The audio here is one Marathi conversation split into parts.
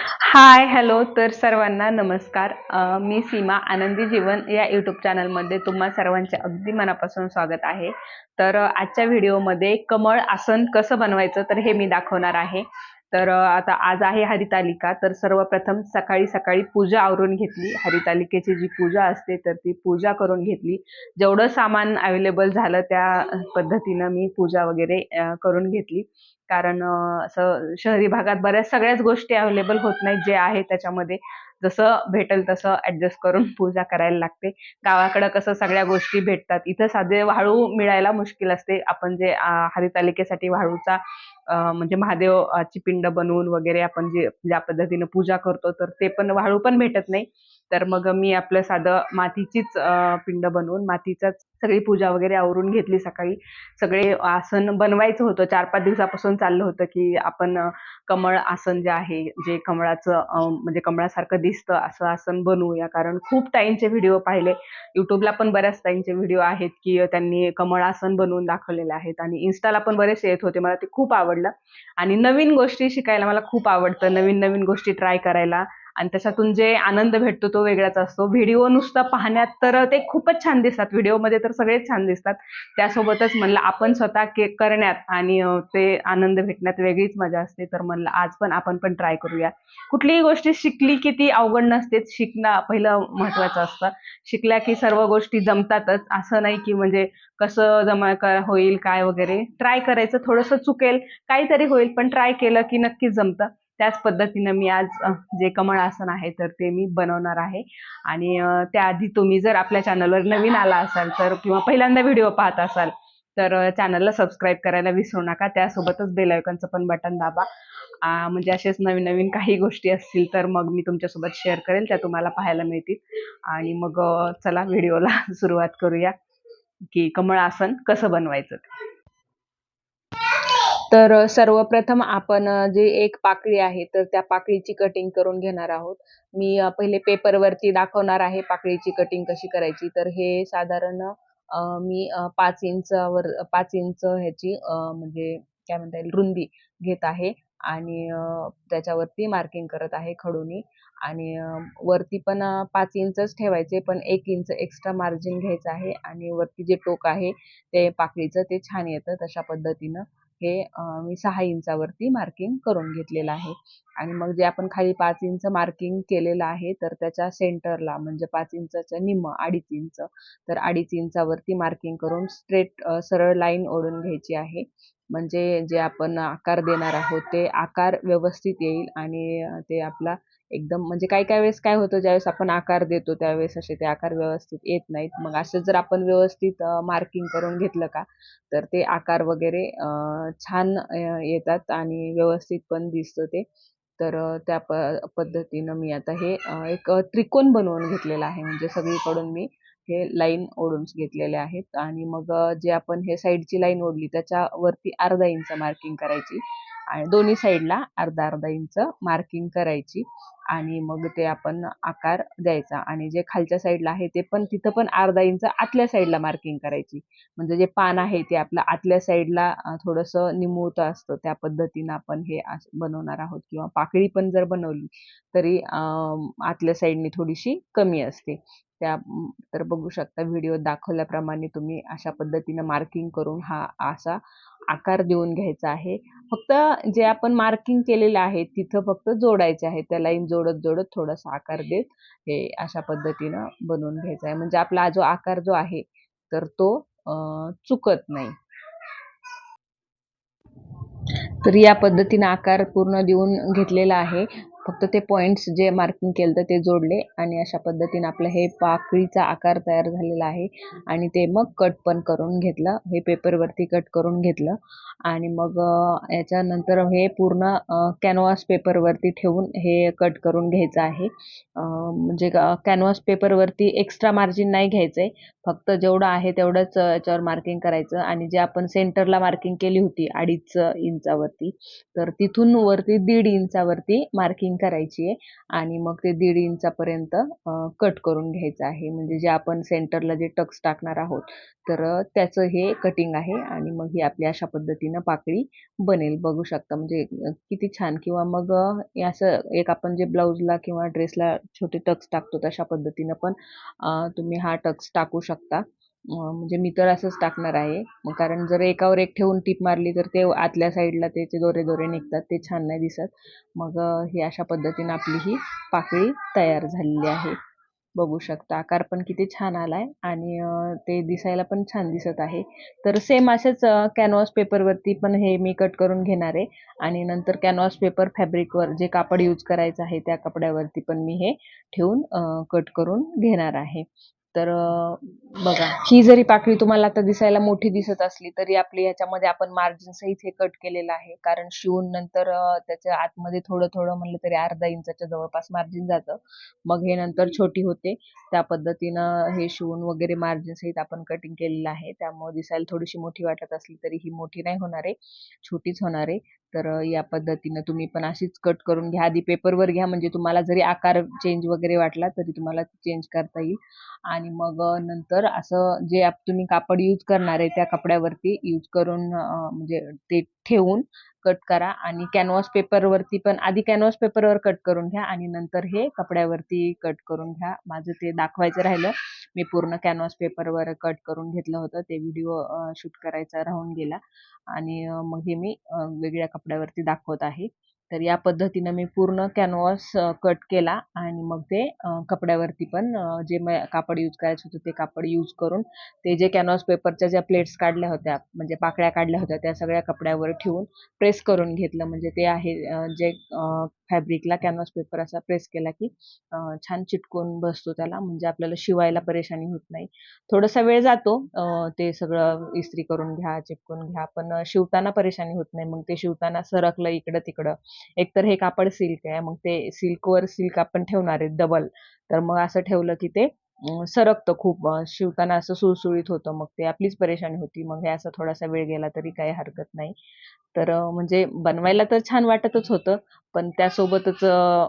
हाय हॅलो तर सर्वांना नमस्कार. मी सीमा आनंदी जीवन या यूट्यूब चॅनलमध्ये तुम्हा सर्वांचे अगदी मनापासून स्वागत आहे. तर आजच्या व्हिडिओमध्ये कमळ आसन कसं बनवायचं तर हे मी दाखवणार आहे. तर आता आज आहे हरितालिका तर सर्वप्रथम सकाळी सकाळी पूजा आवरून घेतली. हरितालिकेची जी पूजा असते तर ती पूजा करून घेतली. जेवढं सामान अवेलेबल झालं त्या पद्धतीनं मी पूजा वगैरे करून घेतली. कारण असं शहरी भागात बऱ्याच सगळ्याच गोष्टी अवेलेबल होत नाहीत जे आहे त्याच्यामध्ये. जसं भेटेल तसं ऍडजस्ट करून पूजा करायला लागते. गावाकडं कसं सगळ्या गोष्टी भेटतात. इथं साधे वाळू मिळायला मुश्किल असते. आपण जे हरितालिकेसाठी वाळूचा म्हणजे महादेवाची पिंड बनवून वगैरे आपण जे ज्या पद्धतीनं पूजा करतो तर ते पण वाळू पण भेटत नाही. तर मग मी आपलं साधं मातीचीच पिंड बनवून मातीचाच सगळी पूजा वगैरे आवरून घेतली सकाळी. सगळे आसन बनवायचं होतं. चार पाच दिवसापासून चाललं होतं की आपण कमळ आसन जे आहे जे कमळाचं म्हणजे कमळासारखं दिसतं असं आसन बनवूया. कारण खूप ताईंचे व्हिडिओ पाहिले. युट्यूबला पण बऱ्याच ताईंचे व्हिडिओ आहेत की त्यांनी कमळ आसन बनवून दाखवलेले आहेत आणि इन्स्टाला पण बरेचसे येत होते. मला ते खूप आवडलं. आणि नवीन गोष्टी शिकायला मला खूप आवडतं. नवीन नवीन गोष्टी ट्राय करायला. आणि त्याच्यातून जे आनंद भेटतो तो वेगळाच असतो. व्हिडिओ नुसता पाहण्यात तर ते खूपच छान दिसतात. व्हिडिओमध्ये तर सगळेच छान दिसतात. त्यासोबतच म्हणलं आपण स्वतः केक करण्यात आणि ते आनंद भेटण्यात वेगळीच मजा असते. तर म्हणलं आज पण आपण पण ट्राय करूया. कुठलीही गोष्ट शिकली की ती अवघड नसतेच शिकणं पहिलं महत्वाचं असतं. शिकल्या की सर्व गोष्टी जमतातच. असं नाही की म्हणजे कसं जमा होईल काय वगैरे. ट्राय करायचं थोडंसं चुकेल. काहीतरी होईल पण ट्राय केलं की नक्कीच जमतं. त्याच पद्धतीनं मी आज जे कमळ आसन आहे तर ते मी बनवणार आहे. आणि त्याआधी तुम्ही जर आपल्या चॅनलवर नवीन आला असाल तर किंवा पहिल्यांदा व्हिडिओ पाहत असाल तर चॅनलला सबस्क्राईब करायला विसरू नका. त्यासोबतच बेल आयकॉनचं पण बटन दाबा. म्हणजे असेच नवीन नवीन काही गोष्टी असतील तर मग मी तुमच्यासोबत शेअर करेल. त्या तुम्हाला पाहायला मिळतील. आणि मग चला व्हिडिओला सुरुवात करूया की कमळ आसन कसं बनवायचं. तर सर्वप्रथम आपण जे एक पाकळी आहे तर त्या पाकळीची कटिंग करून घेणार आहोत. मी पहिले पेपरवरती दाखवणार आहे पाकळीची कटिंग कशी करायची. तर हे साधारण मी पाच इंचावर पाच इंच ह्याची म्हणजे काय म्हणता येईल रुंदी घेत आहे. आणि त्याच्यावरती मार्किंग करत आहे खडूनी. आणि वरती पण पाच इंचच ठेवायचे पण एक इंच एक्स्ट्रा मार्जिन घ्यायचं आहे. आणि वरती जे टोक आहे ते पाकळीचं ते छान येतं तशा पद्धतीनं. हे मी सहा इंचावरती मार्किंग करून घेतलेलं आहे. आणि मग जे आपण खाली पाच इंच मार्किंग केलेलं आहे तर त्याच्या सेंटरला म्हणजे पाच इंचाच्या निम्म अडीच इंच तर अडीच इंचावरती मार्किंग करून स्ट्रेट सरळ लाईन ओढून घ्यायची आहे. म्हणजे जे आपण आकार देणार आहोत ते आकार व्यवस्थित येईल आणि ते आपला एकदम म्हणजे काही काही वेळेस काय होतं ज्यावेळेस आपण आकार देतो त्यावेळेस असे ते आकार व्यवस्थित येत नाहीत. मग असं जर आपण व्यवस्थित मार्किंग करून घेतलं का तर ते आकार वगैरे छान येतात आणि व्यवस्थित पण दिसतं ते. तर त्या प पद्धतीनं मी आता हे एक त्रिकोण बनवून घेतलेला आहे. म्हणजे सगळीकडून मी हे लाईन ओढून घेतलेले आहेत. आणि मग जे आपण हे साईडची लाईन ओढली त्याच्यावरती अर्धा इंच मार्किंग करायची. आणि दोन्ही साईडला अर्धा अर्धा इंच मार्किंग करायची. आणि मग ते आपण आकार द्यायचा आणि जे खालच्या साईडला आहे ते पण तिथं पण अर्धा इंच आतल्या साईडला मार्किंग करायची. म्हणजे जे पान आहे ते आपलं आतल्या साईडला थोडंसं निमुळतं असतं. त्या पद्धतीनं आपण हे असं बनवणार आहोत. किंवा पाकळी पण जर बनवली तरी आतल्या साईडनी थोडीशी कमी असते. त्या तर बघू शकता व्हिडिओ दाखवल्याप्रमाणे तुम्ही अशा पद्धतीनं मार्किंग करून हा असा आकार देऊन घ्यायचा आहे. फक्त जे आपण मार्किंग केलेलं आहे तिथं फक्त जोडायचे आहे. त्या लाईन जोडत जोडत थोडासा आकार देत हे अशा पद्धतीनं बनवून घ्यायचा आहे. म्हणजे आपला जो आकार जो आहे तर तो चुकत नाही. तर या पद्धतीने आकार पूर्ण देऊन घेतलेला आहे. फक्त ते पॉईंट्स जे मार्किंग केलं तर ते जोडले आणि अशा पद्धतीने आपलं हे पाकळीचा आकार तयार झालेला आहे. आणि ते मग कट पण करून घेतलं. हे पेपरवरती कट करून घेतलं. आणि मग याच्यानंतर हे पूर्ण कॅनव्हास पेपरवरती ठेवून हे कट करून घ्यायचं आहे. म्हणजे कॅनव्हास पेपरवरती एक्स्ट्रा मार्जिन नाही घ्यायचं आहे फक्त जेवढं आहे तेवढंच याच्यावर मार्किंग करायचं. आणि जे आपण सेंटरला मार्किंग केली होती अडीच इंचावरती तर तिथून वरती दीड इंचावरती मार्किंग करायची आहे. आणि मग ते दीड इंचापर्यंत कट करून घ्यायचं आहे. म्हणजे जे आपण सेंटरला जे टक्स टाकणार आहोत तर त्याचं हे कटिंग आहे. आणि मग ही आपली अशा पद्धतीनं पाकळी बनेल. बघू शकता. म्हणजे किती छान. किंवा मग असं एक आपण जे ब्लाऊजला किंवा ड्रेसला छोटे टक्स टाकतो तशा पद्धतीनं पण तुम्ही हा टक्स टाकू शकता. म्हणजे मी तर असंच टाकणार आहे. मग कारण जर एकावर एक ठेवून टीप मारली तर ते आतल्या साईडला त्याचे दोरे दोरे निघतात ते छान नाही दिसत. मग ही अशा पद्धतीनं आपली ही पाकळी तयार झालेली आहे. बघू शकता आकार पण किती छान आलाय आणि ते दिसायला पण छान दिसत आहे. तर सेम असेच कॅनव्हास पेपरवरती पण हे मी कट करून घेणार आहे. आणि नंतर कॅनव्हास पेपर फॅब्रिकवर जे कापड यूज करायचं आहे त्या कपड्यावरती पण मी हे ठेवून कट करून घेणार आहे. तर बघा. ही जरी पाकळी तुम्हाला आता दिसायला मोठी दिसत असली तरी आपली याच्यामध्ये आपण मार्जिन सहित हे कट केलेलं आहे. कारण शिवून नंतर त्याच्या आतमध्ये थोडं थोडं म्हणलं तरी अर्धा इंचाच्या जवळपास मार्जिन जातं. मग हे नंतर छोटी होते. त्या पद्धतीनं हे शिवून वगैरे मार्जिन सहित आपण कटिंग केलेलं आहे. त्यामुळे दिसायला थोडीशी मोठी वाटत असली तरी ही मोठी नाही होणार आहे. छोटीच होणार आहे. तर या पद्धतीनं तुम्ही पण अशीच कट करून घ्या. आधी पेपरवर घ्या म्हणजे तुम्हाला जरी आकार चेंज वगैरे वाटला तरी तुम्हाला चेंज करता येईल. आणि मग नंतर असं जे तुम्ही कापड यूज करणार आहे त्या कपड्यावरती यूज करून म्हणजे ते ठेवून कट करा आणि कॅनव्हास पेपरवरती पण आधी कॅनव्हास पेपरवर कट करून घ्या आणि नंतर हे कपड्यावरती कट करून घ्या. माझं ते दाखवायचं राहिलं. मी पूर्ण कॅनव्हास पेपरवर कट करून घेतलं होतं. ते व्हिडिओ शूट करायचा राहून गेला. आणि मग हे मी वेगळ्या कपड्यावरती दाखवत आहे. तर या पद्धतीनं मी पूर्ण कॅनव्हास कट केला आणि मग ते कपड्यावरती पण जे कापड यूज करायचं होतं ते कापड यूज करून ते जे कॅनव्हास पेपरच्या ज्या प्लेट्स काढल्या होत्या म्हणजे पाकळ्या काढल्या होत्या त्या सगळ्या कपड्यावर ठेवून प्रेस करून घेतलं. म्हणजे ते आहे जे फॅब्रिकला कॅनव्हास पेपर असा प्रेस केला की छान चिटकून बसतो त्याला म्हणजे आपल्याला शिवायला परेशानी होत नाही. थोडासा वेळ जातो ते सगळं इस्त्री करून घ्या चिटकून घ्या पण शिवताना परेशानी होत नाही. मग ते शिवताना सरकलं इकडं तिकडं. एकतर हे कापड सिल्क आहे मग ते सिल्कवर सिल्क आपण ठेवणार आहे डबल तर मग असं ठेवलं की ते सरकतं खूप. शिवताना असं सुळसुळीत होतं मग ते आपलीच परेशानी होती. मग हे असं थोडासा वेळ गेला तरी काही हरकत नाही. तर म्हणजे बनवायला तर छान वाटतच होतं पण त्यासोबतच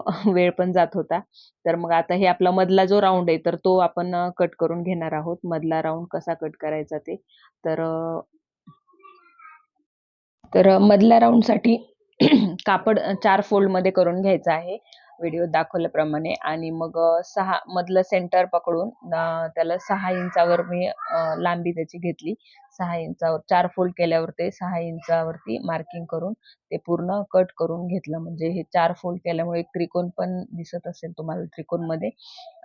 वेळ पण जात होता. तर मग आता हे आपला मधला जो राऊंड आहे तर तो आपण कट करून घेणार आहोत. मधला राऊंड कसा कट करायचा ते. तर तर मधल्या राऊंडसाठी कापड चार फोल्डमध्ये करून घ्यायचं आहे. व्हिडिओ दाखवल्याप्रमाणे. आणि मग सहा मधलं सेंटर पकडून त्याला सहा इंचावर मी लांबी त्याची घेतली. सहा इंचावर चार फोल्ड केल्यावर ते सहा इंचावरती मार्किंग करून ते पूर्ण कट करून घेतलं. म्हणजे हे चार फोल्ड केल्यामुळे त्रिकोण पण दिसत असेल तुम्हाला त्रिकोणमध्ये.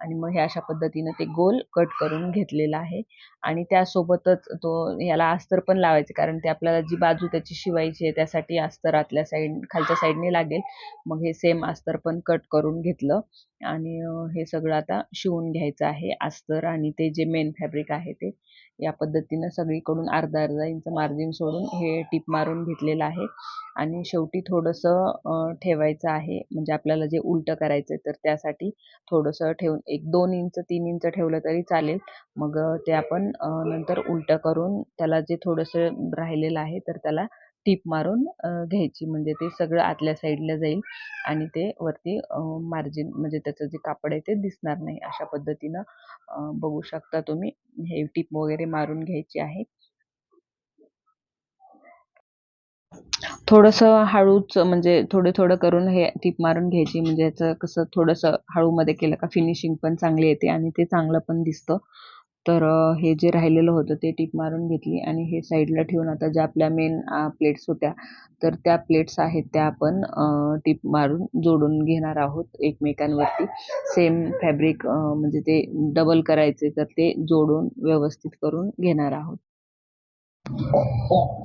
आणि मग हे अशा पद्धतीनं ते गोल कट करून घेतलेलं आहे. आणि त्यासोबतच तो याला अस्तर पण लावायचे कारण ते आपल्याला जी बाजू त्याची शिवायची आहे त्यासाठी अस्तर आतल्या साईड खालच्या साईडने लागेल. मग हे सेम अस्तर पण कट करून घेतलं. आणि हे सगळं आता शिवून घ्यायचं आहे अस्तर आणि ते जे मेन फॅब्रिक आहे ते या पद्धतीनं सगळीकडून अर्धा अर्धा इंच मार्जिन सोडून हे टीप मारून घेतलेलं आहे. आणि शेवटी थोडंसं ठेवायचं आहे म्हणजे आपल्याला जे उलटं करायचं तर त्यासाठी थोडंसं ठेवून एक दोन इंच तीन इंच ठेवलं तरी चालेल. मग ते आपण नंतर उलटं करून त्याला जे थोडंसं राहिलेलं आहे तर त्याला टीप मारून घ्यायची. म्हणजे ते सगळं आतल्या साईडला जाईल आणि ते वरती मार्जिन म्हणजे त्याचं जे कापड आहे ते दिसणार नाही अशा पद्धतीनं बघू शकता तुम्ही. हे टीप वगैरे मारून घ्यायची आहे. थोडंसं हळूच म्हणजे थोडं थोडं करून हे टीप मारून घ्यायची. म्हणजे याचं कसं थोडंसं हळूमध्ये केलं का फिनिशिंग पण चांगली येते आणि ते चांगलं पण दिसतं. तर हे जे राहिलेलं होतं ते टीप मारून घेतली आणि हे साईडला ठेवून आता ज्या आपल्या मेन प्लेट्स होत्या तर त्या प्लेट्स आहेत त्या आपण टीप मारून जोडून घेणार आहोत एकमेकांवरती. सेम फॅब्रिक म्हणजे ते डबल करायचे तर ते जोडून व्यवस्थित करून घेणार आहोत.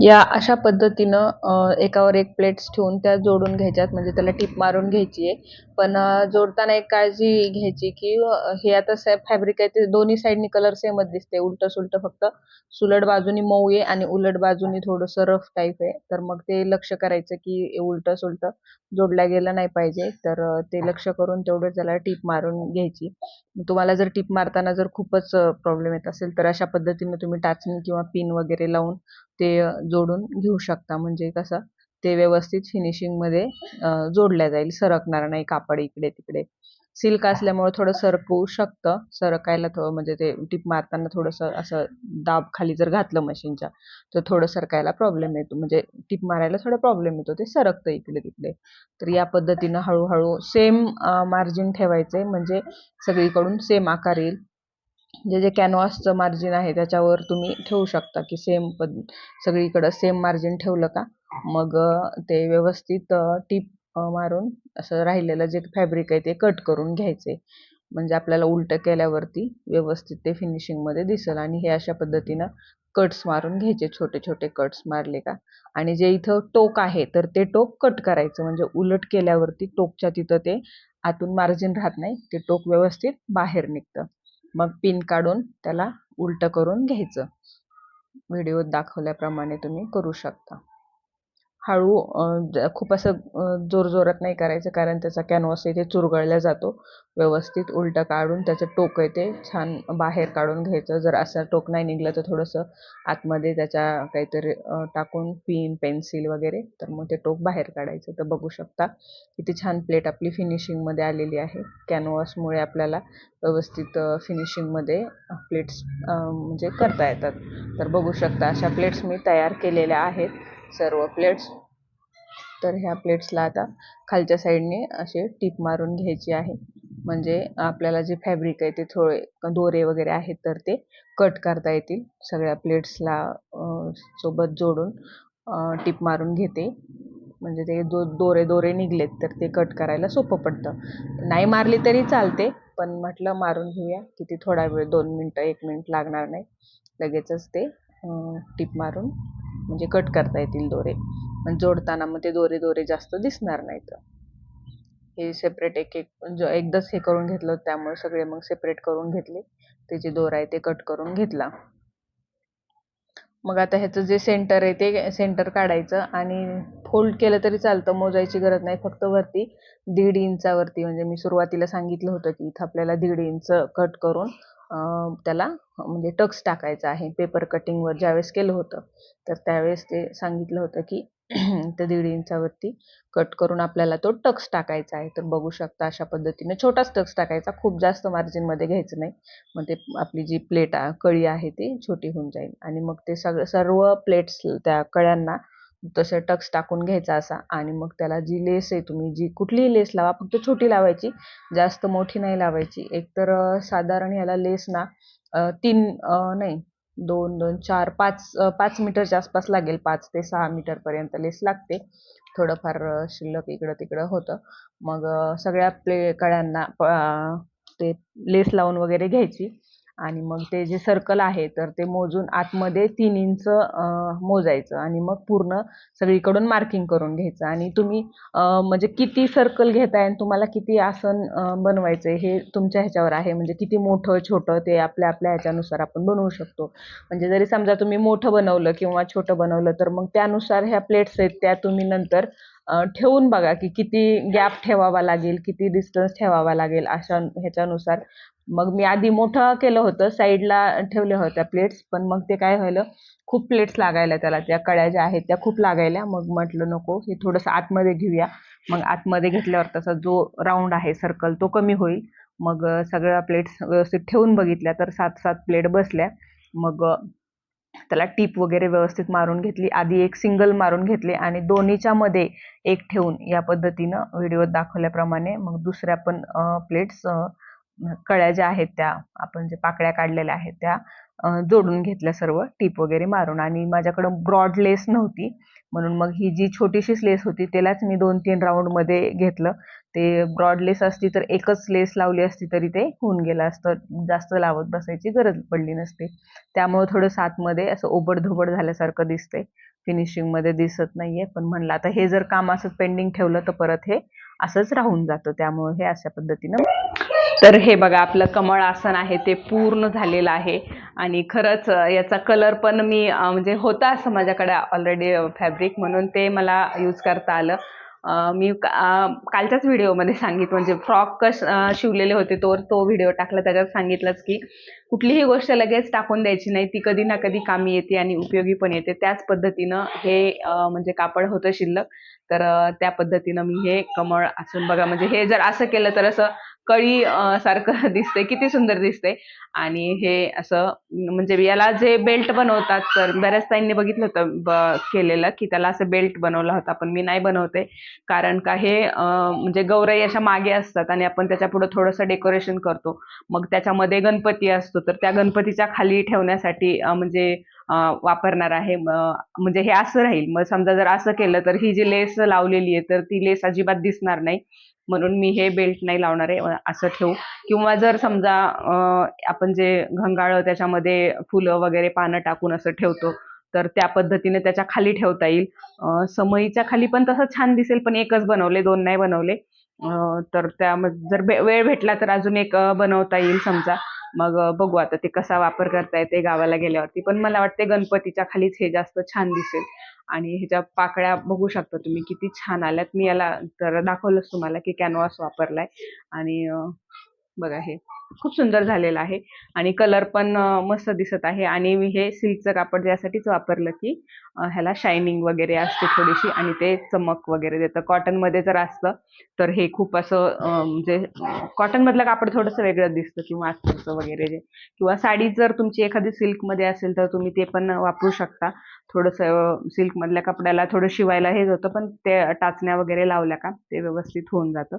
या अशा पद्धतीनं एकावर एक प्लेट्स ठेवून त्या जोडून घ्यायच्यात. म्हणजे त्याला टीप मारून घ्यायची आहे पण जोडताना एक काळजी घ्यायची की हे आता फॅब्रिक आहे ते दोन्ही साईडनी कलर सेमच दिसते उलट सुलट फक्त सुलट बाजूनी मऊ आहे आणि उलट बाजूनी थोडंसं रफ टाईप आहे तर मग ते लक्ष करायचं की उलट सुलट जोडल्या गेलं नाही पाहिजे. तर ते लक्ष करून तेवढं त्याला टीप मारून घ्यायची. तुम्हाला जर टिप मारताना जर खूपच प्रॉब्लेम येत असेल तर अशा पद्धतीने तुम्ही टाचणी किंवा पिन वगैरे लावून ते जोडून घेऊ शकता. म्हणजे कसं ते व्यवस्थित फिनिशिंगमध्ये जोडल्या जाईल. सरकणार नाही कापड इकडे तिकडे सिल्क असल्यामुळे थोडं सरकू शकतं. सरकायला थोडं म्हणजे ते टीप मारताना थोडंसं असं दाब खाली जर घातलं मशीनच्या तर थोडं सरकायला प्रॉब्लेम येतो. म्हणजे टिप मारायला थोडा प्रॉब्लेम येतो. ते सरकतं इकडे तिकडे. तर या पद्धतीनं हळूहळू सेम मार्जिन ठेवायचे म्हणजे सगळीकडून सेम आकार येईल. जे जे कॅनव्हासचं मार्जिन आहे त्याच्यावर तुम्ही ठेवू शकता की सेम पद सगळीकडं सेम मार्जिन ठेवलं का? मग ते व्यवस्थित टीप मारून असं राहिलेलं जे फॅब्रिक आहे ते कट करून घ्यायचे. म्हणजे आपल्याला उलटं केल्यावरती व्यवस्थित ते फिनिशिंगमध्ये दिसेल आणि हे अशा पद्धतीनं कट्स मारून घ्यायचे छोटे छोटे कट्स मारले का. आणि जे इथं टोक आहे तर ते टोक कट करायचं. म्हणजे उलट केल्यावरती टोकच्या तिथं ते आतून मार्जिन राहत नाही ते टोक व्यवस्थित बाहेर निघतं. मग पिन काढून त्याला उलटं करून घ्यायचं. व्हिडिओत दाखवल्याप्रमाणे तुम्ही करू शकता. हळू खूप असं जोरजोरात नाही करायचं कारण त्याचा कॅनव्हास इथे चुरगळला जातो. व्यवस्थित उलटं काढून त्याचं टोक आहे ते छान बाहेर काढून घ्यायचं. जर असं टोक नाही निघलं तर थोडंसं आतमध्ये त्याच्या काहीतरी टाकून पिन पेन्सिल वगैरे तर मग ते टोक बाहेर काढायचं. तर बघू शकता किती छान प्लेट आपली फिनिशिंगमध्ये आलेली आहे. कॅनव्हासमुळे आपल्याला व्यवस्थित फिनिशिंगमध्ये प्लेट्स म्हणजे करता येतात. तर बघू शकता अशा प्लेट्स मी तयार केलेल्या आहेत. सर्व प्लेट्स तर ह्या प्लेट्सला आता खालच्या साईडने असे टीप मारून घ्यायची आहे. म्हणजे आपल्याला जे फॅब्रिक आहे ते थोडे दोरे वगैरे आहेत तर ते कट करता येतील. सगळ्या प्लेट्सला सोबत जोडून टीप मारून घेते. म्हणजे ते दो दोरे दोरे निघलेत तर ते कट करायला सोपं पडतं. नाही मारली तरी चालते पण म्हटलं मारून घेऊया. किती थोडा वेळ दोन मिनटं एक मिनिट लागणार नाही. लगेचच ते टीप मारून म्हणजे कट करता येतील दोरे. पण जोडताना मग ते दोरे दोरे जास्त दिसणार नाहीत. हे सेपरेट एक एक म्हणजे एकदाच हे करून घेतलं त्यामुळे सगळे मग सेपरेट करून घेतले. ते जे दोर आहे ते कट करून घेतला. मग आता ह्याचं जे सेंटर आहे ते सेंटर काढायचं आणि फोल्ड केलं तरी चालतं मोजायची गरज नाही. फक्त वरती दीड इंचावरती म्हणजे मी सुरुवातीला सांगितलं होतं की इथं आपल्याला दीड इंच कट करून त्याला म्हणजे टक्स टाकायचा आहे. पेपर कटिंगवर ज्यावेळेस केलं होतं तर त्यावेळेस ते सांगितलं होतं की त्या दीड इंचावरती कट करून आपल्याला तो टक्स टाकायचा आहे. तर बघू शकता अशा पद्धतीने छोटाच टक्स टाकायचा. खूप जास्त मार्जिनमध्ये घ्यायचं नाही. मग ते आपली जी प्लेट कळी आहे ती छोटी होऊन जाईल. आणि मग ते सगळं सर्व प्लेट्स त्या कळ्यांना तसे टक्स टाकून घ्यायचा असा. आणि मग त्याला जी लेस आहे तुम्ही जी कुठलीही लेस लावा फक्त छोटी लावायची जास्त मोठी नाही लावायची. एकतर साधारण याला लेस ना तीन नाही दोन दोन चार पाच पाच मीटरच्या आसपास लागेल पाच ते सहा मीटरपर्यंत लेस लागते. थोडंफार शिल्लक इकडं तिकडं होतं. मग सगळ्या प्ले कळ्यांना ते लेस लावून वगैरे घ्यायची. आणि मग ते जे सर्कल आहे तर ते मोजून आतमध्ये तीन इंच मोजायचं. आणि मग पूर्ण सगळीकडून मार्किंग करून घ्यायचं. आणि तुम्ही म्हणजे किती सर्कल घेताय आणि तुम्हाला किती आसन बनवायचं हे तुमच्या ह्याच्यावर आहे. म्हणजे किती मोठं छोटं ते आपल्या आपल्या ह्याच्यानुसार आपण बनवू शकतो. म्हणजे जरी समजा तुम्ही मोठं बनवलं किंवा छोटं बनवलं तर मग त्यानुसार ह्या प्लेट्स आहेत त्या तुम्ही नंतर ठेवून बघा की किती गॅप ठेवावा लागेल किती डिस्टन्स ठेवावा लागेल अशा ह्याच्यानुसार. मग मी आधी मोठं केलं होतं साईडला ठेवल्या होत्या प्लेट्स पण मग ते काय व्हायलं खूप प्लेट्स लागायला त्याला त्या कळ्या ज्या आहेत त्या खूप लागायल्या. मग म्हटलं नको हे थोडंसं आतमध्ये घेऊया. मग आतमध्ये घेतल्यावर तसा जो राऊंड आहे सर्कल तो कमी होईल. मग सगळ्या प्लेट्स व्यवस्थित ठेवून बघितल्या तर सात सात प्लेट बसल्या. मग त्याला टीप वगैरे व्यवस्थित मारून घेतली. आधी एक सिंगल मारून घेतले आणि दोन्हीच्या मध्ये एक ठेवून या पद्धतीनं व्हिडिओत दाखवल्याप्रमाणे मग दुसऱ्या पण प्लेट्स कळ्या ज्या आहेत त्या आपण जे पाकळ्या काढलेल्या आहेत त्या जोडून घेतल्या सर्व टीप वगैरे मारून. आणि माझ्याकडं ब्रॉड लेस नव्हती म्हणून मग ही जी छोटीशीच लेस होती त्यालाच मी दोन तीन राऊंडमध्ये घेतलं. ते ब्रॉड लेस असती तर एकच लेस लावली असती तरी ते होऊन गेलं असतं जास्त लावत बसायची गरज पडली नसते. त्यामुळं थोडं सातमध्ये असं ओबडधोबड झाल्यासारखं दिसते फिनिशिंगमध्ये दिसत नाहीये पण म्हणलं आता हे जर काम असं पेंडिंग ठेवलं तर परत हे असंच राहून जातं. त्यामुळे हे अशा पद्धतीनं तर हे बघा आपलं कमळ आसन आहे ते पूर्ण झालेलं आहे. आणि खरंच याचा कलर पण मी म्हणजे होता असं माझ्याकडे ऑलरेडी फॅब्रिक म्हणून ते मला यूज करता आलं. मी कालच्याच व्हिडिओमध्ये सांगितलं म्हणजे फ्रॉक कस शिवलेले होते तो तो व्हिडिओ टाकला त्याच्यात सांगितलंच की कुठलीही गोष्ट लगेच टाकून द्यायची नाही ती कधी ना कधी कामी येते आणि उपयोगी पण येते. त्याच पद्धतीनं हे म्हणजे कापड होतं शिल्लक. तर त्या पद्धतीनं मी हे कमळ असून बघा म्हणजे हे जर असं केलं तर असं कळी सारखं दिसते किती सुंदर दिसते आणि हे असं म्हणजे याला जे बेल्ट बनवतात तर बऱ्याच ताईंनी बघितलं होतं ब- केलेलं की त्याला असं बेल्ट बनवला होता पण मी नाही बनवते. कारण का हे म्हणजे गौराई अशा मागे असतात आणि आपण त्याच्या पुढे थोडंसं डेकोरेशन करतो. मग त्याच्यामध्ये गणपती असतो तर त्या गणपतीच्या खाली ठेवण्यासाठी म्हणजे वापरणार आहे. म्हणजे हे असं राहील. मग समजा जर असं केलं तर ही जी लेस लावलेली आहे तर ती लेस अजिबात दिसणार नाही. म्हणून मी हे बेल्ट नाही लावणार आहे असं ठेवू. किंवा जर समजा आपण जे घंगाळ त्याच्यामध्ये फुलं वगैरे पानं टाकून असं ठेवतो तर त्या पद्धतीने त्याच्याखाली ठेवता येईल. समईच्या खाली पण तसं छान दिसेल पण एकच बनवले दोन नाही बनवले. तर त्यामध्ये जर वेळ भेटला तर अजून एक बनवता येईल समजा. मग बघू आता ते कसा वापर करता येते गावाला गेल्यावरती. पण मला वाटते गणपतीच्या खालीच हे जास्त छान दिसेल. आणि ह्याच्या पाकळ्या बघू शकता तुम्ही किती छान आल्यात. मी याला तर दाखवलंच तुम्हाला की कॅनव्हास वापरलाय. आणि बघा हे. खूप सुंदर झालेलं आहे. आणि कलर पण मस्त दिसत आहे. आणि मी हे सिल्कचं कापड यासाठीच वापरलं की ह्याला शायनिंग वगैरे असते थोडीशी आणि ते चमक वगैरे देतं. कॉटनमध्ये जर असतं तर हे खूप असं म्हणजे कॉटनमधलं कापड थोडंसं वेगळं दिसतं किंवा अस्तरचं वगैरे जे. किंवा साडी जर तुमची एखादी सिल्कमध्ये असेल तर तुम्ही ते पण वापरू शकता. थोडंसं सिल्कमधल्या कपड्याला थोडं शिवायला हे होतं पण ते टाचण्या वगैरे लावल्या का ते व्यवस्थित होऊन जातं.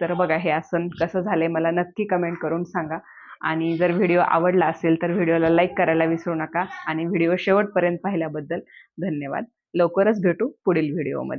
तर बघा हे आसन कसं झालंय मला नक्की कमेंट करून सांगा. आणि जर व्हिडिओ आवडला असेल तर व्हिडिओला लाईक करायला विसरू नका. आणि व्हिडिओ शेवटपर्यंत पाहिल्याबद्दल धन्यवाद. लवकरच भेटू पुढील व्हिडिओमध्ये